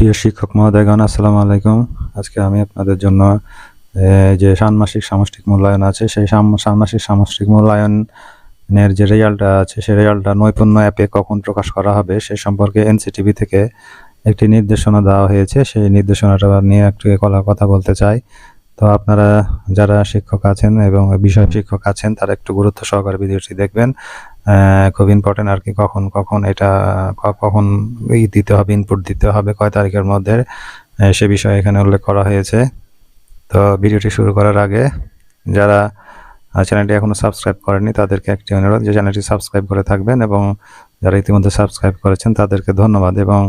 প্রিয় শিক্ষক মহোদয়গণ, আসসালামু আলাইকুম। আজকে আমি আপনাদের জন্য যে ষান্মাসিক সামষ্টিক মূল্যায়ন আছে, সেই ষান্মাসিক সামষ্টিক মূল্যায়নের যে রেজাল্টটা আছে, সেই রেজাল্টটা নৈপুণ্য অ্যাপে কখন প্রকাশ করা হবে, সে সম্পর্কে এনসিটিভি থেকে একটি নির্দেশনা দেওয়া হয়েছে। সেই নির্দেশনাটা নিয়ে একটু কলা কথা বলতে চাই। তো আপনারা যারা শিক্ষক আছেন এবং বিষয় শিক্ষক আছেন, তারা একটু গুরুত্ব সহকারে ভিডিওটি দেখবেন। খুব ইম্পর্টেন্ট আর কি কখন কখন এটা কখন ই দিতে হবে ইনপুট দিতে হবে, কয় তারিখের মধ্যে সে বিষয়ে এখানে উল্লেখ করা হয়েছে। তো ভিডিওটি শুরু করার আগে যারা চ্যানেলটি এখনও সাবস্ক্রাইব করেনি তাদেরকে একটি অনুরোধ যে চ্যানেলটি সাবস্ক্রাইব করে থাকবেন এবং যারা ইতিমধ্যে সাবস্ক্রাইব করেছেন, তাদেরকে ধন্যবাদ এবং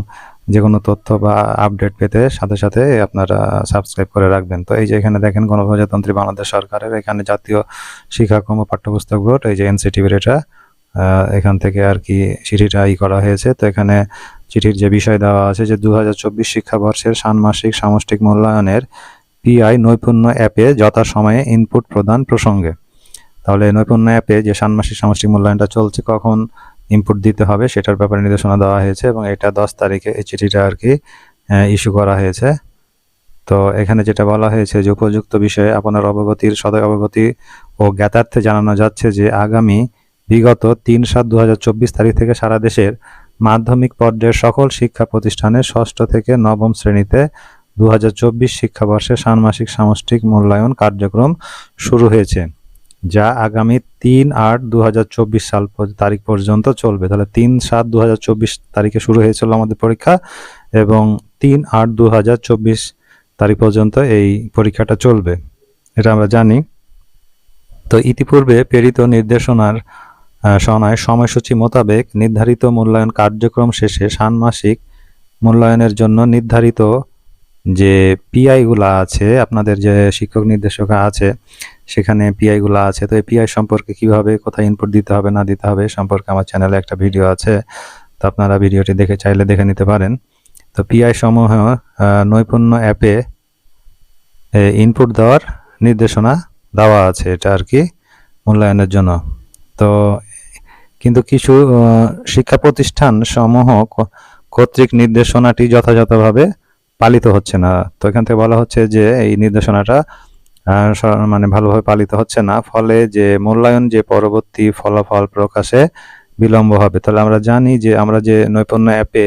যে কোনো তথ্য বা আপডেট পেতে সাথে সাথে আপনারা সাবস্ক্রাইব করে রাখবেন। তো এই যে এখানে দেখেন গণপ্রজাতন্ত্রী বাংলাদেশ সরকারের এখানে জাতীয় শিক্ষাক্রম ও পাঠ্যপুস্তক বোর্ড, এই যে এনসিটিভির এটা এখান থেকে আর কি চিঠিটা ই করা হয়েছে। তো এখানে চিঠির যে বিষয় দেওয়া আছে যে দু হাজার চব্বিশ শিক্ষাবর্ষের ষান্মাসিক সামষ্টিক মূল্যায়নের পিআই নৈপুণ্য অ্যাপে যথাসময়ে ইনপুট প্রদান প্রসঙ্গে। তাহলে নৈপুণ্য অ্যাপে যে ষান্মাসিক সামষ্টিক মূল্যায়নটা চলছে, কখন ইনপুট দিতে হবে সেটার ব্যাপারে নির্দেশনা দেওয়া হয়েছে এবং এটা দশ তারিখে এই চিঠিটা আর কি ইস্যু করা হয়েছে। তো এখানে যেটা বলা হয়েছে যে উপযুক্ত বিষয়ে আপনার অবগতির, সদয় অবগতি ও জ্ঞাতার্থে জানানো যাচ্ছে যে আগামী বিগত তিন সাত দু তারিখ থেকে সারা দেশের মাধ্যমিক পর্যায়ের সকল শিক্ষা প্রতিষ্ঠানে ষষ্ঠ থেকে নবম শ্রেণীতে দু হাজার চব্বিশ শিক্ষাবর্ষে ষান্মাসিক সামষ্টিক মূল্যায়ন কার্যক্রম শুরু হয়েছে, যা আগামী তিন আট দু সাল তারিখ পর্যন্ত চলবে। তাহলে তিন সাত দু তারিখে শুরু হয়েছিল আমাদের পরীক্ষা এবং তিন আট দু তারিখ পর্যন্ত এই পরীক্ষাটা চলবে। এটা আমরা জানি। তো ইতিপূর্বে প্রেরিত নির্দেশনার সনয় সময়সূচি মোতাবেক নির্ধারিত মূল্যায়ন কার্যক্রম শেষে ষান্মাসিক মূল্যায়নের জন্য নির্ধারিত যে পিআইগুলো আছে, আপনাদের যে শিক্ষক নির্দেশক আছে, সেখানে পিআইগুলো আছে। তো এই পিআই সম্পর্কে কীভাবে, কোথায় ইনপুট দিতে হবে, না দিতে হবে, সম্পর্কে আমার চ্যানেলে একটা ভিডিও আছে। তো আপনারা ভিডিওটি দেখে চাইলে দেখে নিতে পারেন। তো পিআই সমূহ নৈপুণ্য অ্যাপে ইনপুট দেওয়ার নির্দেশনা দেওয়া আছে এটা আর কি, মূল্যায়নের জন্য। তো কিন্তু কিছু শিক্ষা প্রতিষ্ঠান সমূহ কর্তৃক নির্দেশনাটি যথাযথভাবে পালিত হচ্ছে না। তো এখান থেকে বলা হচ্ছে যে এই নির্দেশনাটা মানে ভালোভাবে পালিত হচ্ছে না। ফলে যে মূল্যায়ন যে পরবর্তী ফলাফল প্রকাশে বিলম্ব হবে। তাহলে আমরা জানি যে আমরা যে নৈপুণ্য অ্যাপে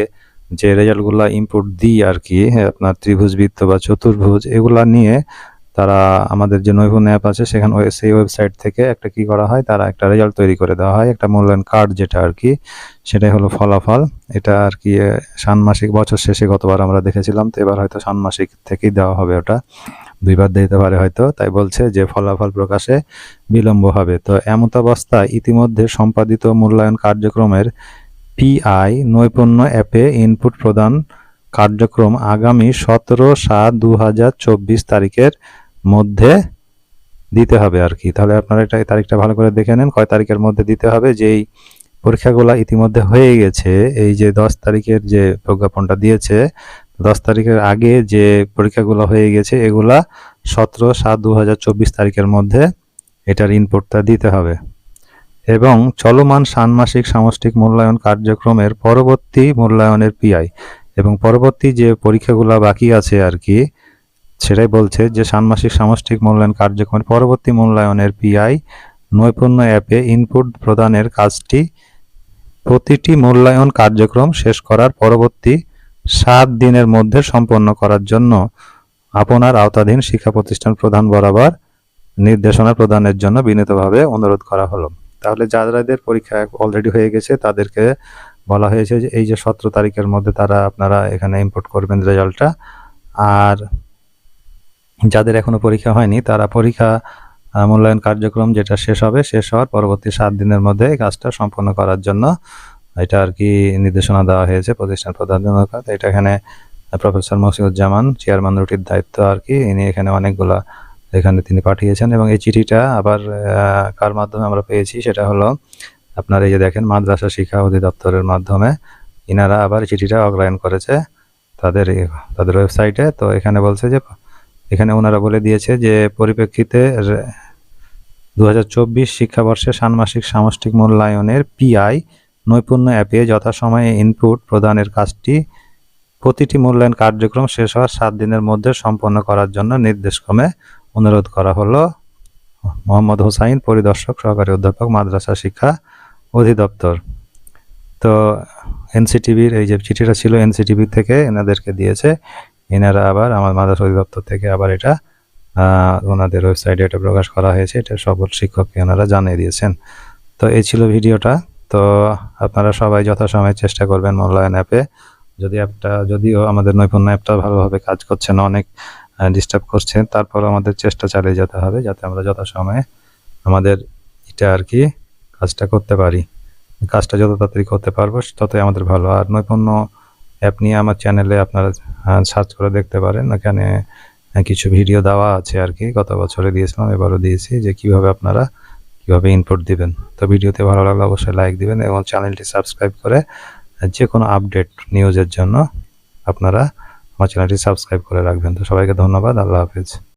যে রেজাল্টগুলো ইনপুট দিই আর কি হ্যাঁ, আপনার ত্রিভুজ বৃত্ত বা চতুর্ভুজ এগুলা নিয়ে তারা আমাদের যে নৈপুণ্য অ্যাপ আছে, সেখানে সেই ওয়েবসাইট থেকে একটা কি করা হয়, তারা একটা রেজাল্ট তৈরি করে দেওয়া হয়। একটা মূল্যায়ন কার্ড যেটা আর কি, সেটাই হলো ফলাফল। এটা আর কি ষান্মাসিক বছর শেষে গতবার আমরা দেখেছিলাম, তো এবার হয়তো ষান্মাসিক থেকেই দেওয়া হবে ওটা। দুইবার দিতে পারে হয়তো, তাই বলছে যে ফলাফল প্রকাশে বিলম্ব হবে। তো এমত অবস্থায় ইতিমধ্যে সম্পাদিত মূল্যায়ন কার্যক্রমের পিআই নৈপুণ্য অ্যাপে ইনপুট প্রদান কার্যক্রম আগামী সতেরো সাত দু তারিখের মধ্যে দিতে হবে আর কি। তাহলে আপনারা এটা তারিখটা ভালো করে দেখে নেন, কয় তারিখের মধ্যে দিতে হবে। যেই পরীক্ষাগুলো ইতিমধ্যে হয়ে গেছে, এই যে দশ তারিখের যে প্রজ্ঞাপনটা দিয়েছে, দশ তারিখের আগে যে পরীক্ষাগুলো হয়ে গেছে, এগুলা সতেরো সাত দু তারিখের মধ্যে এটার ইনপুটটা দিতে হবে। এবং চলমান ষান্মাসিক সামষ্টিক মূল্যায়ন কার্যক্রমের পরবর্তী মূল্যায়নের পিআই এবং পরবর্তী যে পরীক্ষাগুলো বাকি আছে আর কি সেটাই বলছে যে ষান্মাসিক সামষ্টিক মূল্যায়ন কার্যক্রমের পরবর্তী মূল্যায়নের পিআই নৈপুণ্য অ্যাপে ইনপুট প্রদানের কাজটি, প্রতিটি মূল্যায়ন কার্যক্রম শেষ করার পরবর্তী সাত দিনের মধ্যে সম্পন্ন করার জন্য আপনার আওতাধীন শিক্ষা প্রতিষ্ঠান প্রধান বরাবর নির্দেশনা প্রদানের জন্য বিনীতভাবে অনুরোধ করা হলো। তাহলে যাদের পরীক্ষা অলরেডি হয়ে গেছে, তাদেরকে বলা হয়েছে যে এই যে সতেরো তারিখের মধ্যে তারা আপনারা এখানে ইম্পোর্ট করবেন রেজাল্টটা। আর যাদের এখনও পরীক্ষা হয়নি, তারা পরীক্ষা মূল্যায়ন কার্যক্রম যেটা শেষ হবে, শেষ হওয়ার পরবর্তী সাত দিনের মধ্যে কাজটা সম্পন্ন করার জন্য এটা আর কি নির্দেশনা দেওয়া হয়েছে প্রতিষ্ঠান প্রধান এটা এখানে প্রফেসর মসিউজ্জামান, চেয়ারম্যান রুটির দায়িত্ব আর কি, ইনি এখানে অনেকগুলা এখানে তিনি পাঠিয়েছেন এবং এই চিঠিটা আবার কার মাধ্যমে আমরা পেয়েছি সেটা হলো আপনার এই যে দেখেন মাদ্রাসা শিক্ষা অধিদপ্তরের মাধ্যমে ইনারা আবার চিঠিটা অগ্রায়ণ করেছে তাদের তাদের ওয়েবসাইটে। তো এখানে বলছে যে এখানে ওনারা বলে দিয়েছে যে, পরিপ্রেক্ষিতে দু হাজার চব্বিশ শিক্ষাবর্ষে ষান্মাসিক সামষ্টিক মূল্যায়নের পিআই নৈপুণ্য অ্যাপে যথাসময়ে ইনপুট প্রদানের কাজটি, প্রতিটি মূল্যায়ন কার্যক্রম শেষ হওয়ার সাত দিনের মধ্যে সম্পন্ন করার জন্য নির্দেশক্রমে অনুরোধ করা হলো। মোহাম্মদ হোসাইন, পরিদর্শক, সহকারী অধ্যাপক, মাদ্রাসা শিক্ষা অধিদপ্তর। তো, এনসিটিভির এই যে চিঠিটা ছিল, এনসিটিভি থেকে এনাদেরকে দিয়েছে। এনারা আবার আমার মাদ্রাসা অধিদপ্তর থেকে আবার এটা ওনাদের ওয়েবসাইটে এটা প্রকাশ করা হয়েছে। এটা সকল শিক্ষককে ওনারা জানিয়ে দিয়েছেন। তো এই ছিল ভিডিওটা। তো আপনারা সবাই যথাসময়ে চেষ্টা করবেন মূল্যায়ন অ্যাপে। যদি অ্যাপটা, যদিও আমাদের নৈপুণ্য অ্যাপটা ভালোভাবে কাজ করছে না, অনেক ডিস্টার্ব করছে তারপর আমাদের চেষ্টা চালিয়ে যেতে হবে যাতে আমরা যথাসময়ে আমাদের এটা আর কি কাজটা করতে পারি। কাজটা যত তাড়াতাড়ি করতে পারব, ততই আমাদের ভালো। আর নৈপুণ্য অ্যাপ নিয়ে আমার চ্যানেলে আপনারা সার্চ করে দেখতে পারেন। এখানে কিছু ভিডিও দেওয়া আছে আর কি গত বছরে দিয়েছিলাম, এবারও দিয়েছি যে কীভাবে আপনারা কীভাবে ইনপুট দিবেন। তো ভিডিওতে ভালো লাগলে অবশ্যই লাইক দিবেন এবং চ্যানেলটি সাবস্ক্রাইব করে যে কোনো আপডেট নিউজের জন্য আপনারা আমার চ্যানেলটি সাবস্ক্রাইব করে রাখবেন। তো সবাইকে ধন্যবাদ। আল্লাহ হাফিজ।